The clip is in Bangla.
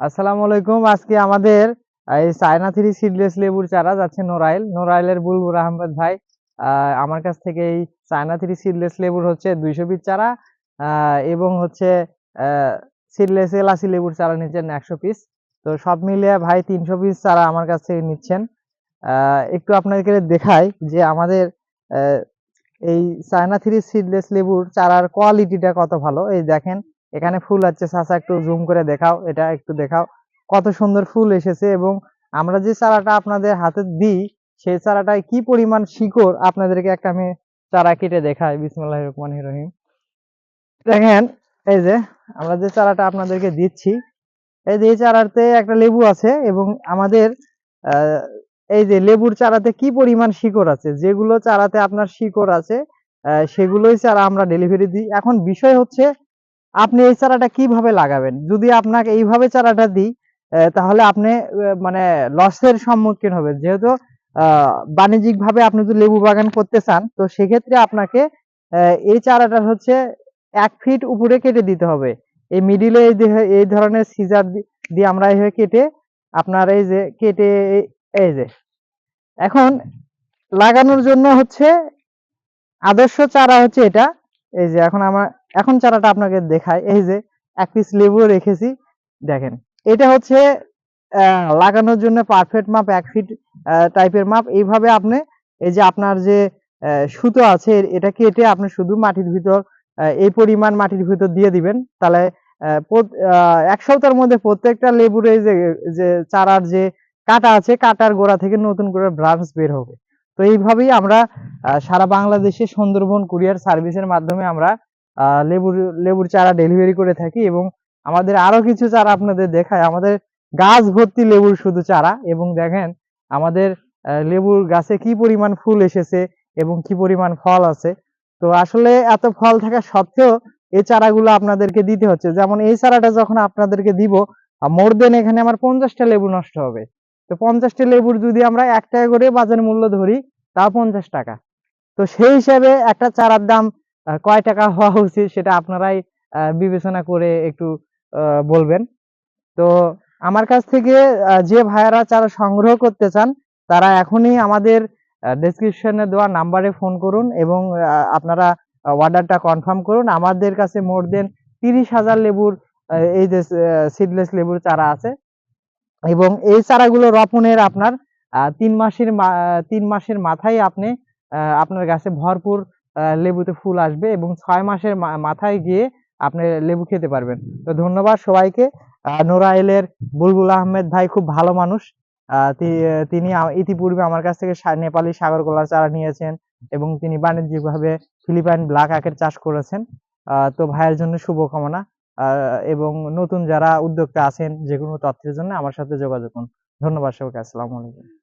আসসালামু আলাইকুম। আজকে আমাদের এই চায়না থ্রি সিডলেস লেবুর চারা যাচ্ছে নোরাইল। নোরাইলের বুলবুর আহমেদ ভাই আমার কাছ থেকে এই চায়না থ্রি সিডলেস লেবুর হচ্ছে দুইশো পিস চারা এবং হচ্ছে সিডলেস এলাচি লেবুর চারা নিচ্ছেন একশো পিস। তো সব মিলিয়ে ভাই তিনশো পিস চারা আমার কাছ থেকে নিচ্ছেন। একটু আপনাদেরকে দেখাই যে আমাদের এই চায়না থ্রি সিডলেস লেবুর চারার কোয়ালিটিটা কত ভালো। এই দেখেন এখানে ফুল আছে, চাচা একটু জুম করে দেখাও, এটা একটু দেখাও। কত সুন্দর ফুল এসেছে এবং আমরা যে চারাটা আপনাদের হাতে দিই, সেই চারাটায় কি পরিমাণ শিকড় আপনাদেরকে একটা আমি চারা কেটে দেখাই। বিসমুল্লাহ রহমান রহিম। দেখেন, এই যে আমরা যে চারাটা আপনাদেরকে দিচ্ছি, এই যে এই চারাতে একটা লেবু আছে এবং আমাদের এই যে লেবুর চারাতে কি পরিমাণ শিকড় আছে? যেগুলো চারাতে আপনার শিকড় আছে সেগুলোই চারা আমরা ডেলিভারি দিই। এখন বিষয় হচ্ছে আপনি এই চারাটা কীভাবে লাগাবেন? যদি আপনাকে এইভাবে চারাটা দিই তাহলে আপনি মানে লসের সম্মুখীন হবেন। যেহেতু বাণিজ্যিক ভাবে আপনি যদি লেবু বাগান করতে চান, তো সেক্ষেত্রে আপনাকে এই চারাটা হচ্ছে এক ফিট উপরে কেটে দিতে হবে। এই মিডিলে এই ধরনের সিজার দিয়ে আমরা এইভাবে কেটে আপনার এই যে, কেটে, এই যে। এখন লাগানোর জন্য হচ্ছে আদর্শ চারা হচ্ছে এটা। এই যে, এখন আমার এখন চারাটা আপনাকে দেখায় এই যে এক পিস লেবু রেখেছি, দেখেন। এটা হচ্ছে লাগানোর জন্য পারফেক্ট মাপ এক ফিট টাইপের মাপ এইভাবে আপনি, এই যে আপনার যে সুতো আছে, এটা কেটে আপনি শুধু মাটির ভিতর এই পরিমাণ মাটির ভিতর দিয়ে দিবেন। তাহলে এক সপ্তাহের মধ্যে প্রত্যেকটা লেবুর এই যে চারার যে কাটা আছে, কাটার গোড়া থেকে নতুন করে ব্রাঞ্চ বের হবে। তো এইভাবেই আমরা সারা বাংলাদেশে সুন্দরবন কুরিয়ার সার্ভিসের মাধ্যমে আমরা লেবুর লেবুর চারা ডেলিভারি করে থাকি এবং আমাদের আরও কিছু চারা আপনাদের দেখায়। আমাদের গাছ ভর্তি লেবুর শুধু চারা এবং দেখেন আমাদের লেবুর গাছে কি পরিমাণ ফুল এসেছে এবং কি পরিমাণ ফল আছে। তো আসলে এত ফল থাকা সত্ত্বেও এই চারাগুলো আপনাদেরকে দিতে হচ্ছে। যেমন এই চারাটা যখন আপনাদেরকে দিব মোর দেন এখানে আমার পঞ্চাশটা লেবু নষ্ট হবে। তো পঞ্চাশটা লেবুর যদি আমরা এক টাকা করে বাজার মূল্য ধরি, তাও পঞ্চাশ টাকা। তো সেই হিসাবে একটা চারার দাম কয় টাকা হওয়া উচিত সেটা আপনারাই বিবেচনা করে একটু বলবেন। তো আমার কাছ থেকে যে ভাইয়ারা চারা সংগ্রহ করতে চান, তারা এখনই আমাদের ডেসক্রিপশনে দেওয়া নাম্বারে ফোন করুন এবং আপনারা অর্ডারটা কনফার্ম করুন। আমাদের কাছে মোর দেন তিরিশ হাজার লেবুর এই যে সিডলেস লেবুর চারা আছে। এবং এই চারাগুলো রোপণের আপনার তিন মাসের তিন মাসের মাথায় আপনি আপনার গাছে ভরপুর লেবুতে ফুল আসবে এবং ছয় মাসের মাথায় গিয়ে আপনি লেবু খেতে পারবেন। তো ধন্যবাদ সবাইকে। নোরাইলের বুলবুল আহমেদ ভাই খুব ভালো মানুষ। তিনি ইতিপূর্বে আমার কাছ থেকে নেপালি সাগর কলার চারা নিয়েছেন এবং তিনি বাণিজ্যিকভাবে ফিলিপাইন ব্ল্যাক আখের চাষ করেছেন। তো ভাইয়ের জন্য শুভকামনা। এবং নতুন যারা উদ্যোক্তা আছেন, যে কোনো তথ্যের জন্য আমার সাথে যোগাযোগ করুন। ধন্যবাদ সবাইকে। আসসালামু আলাইকুম।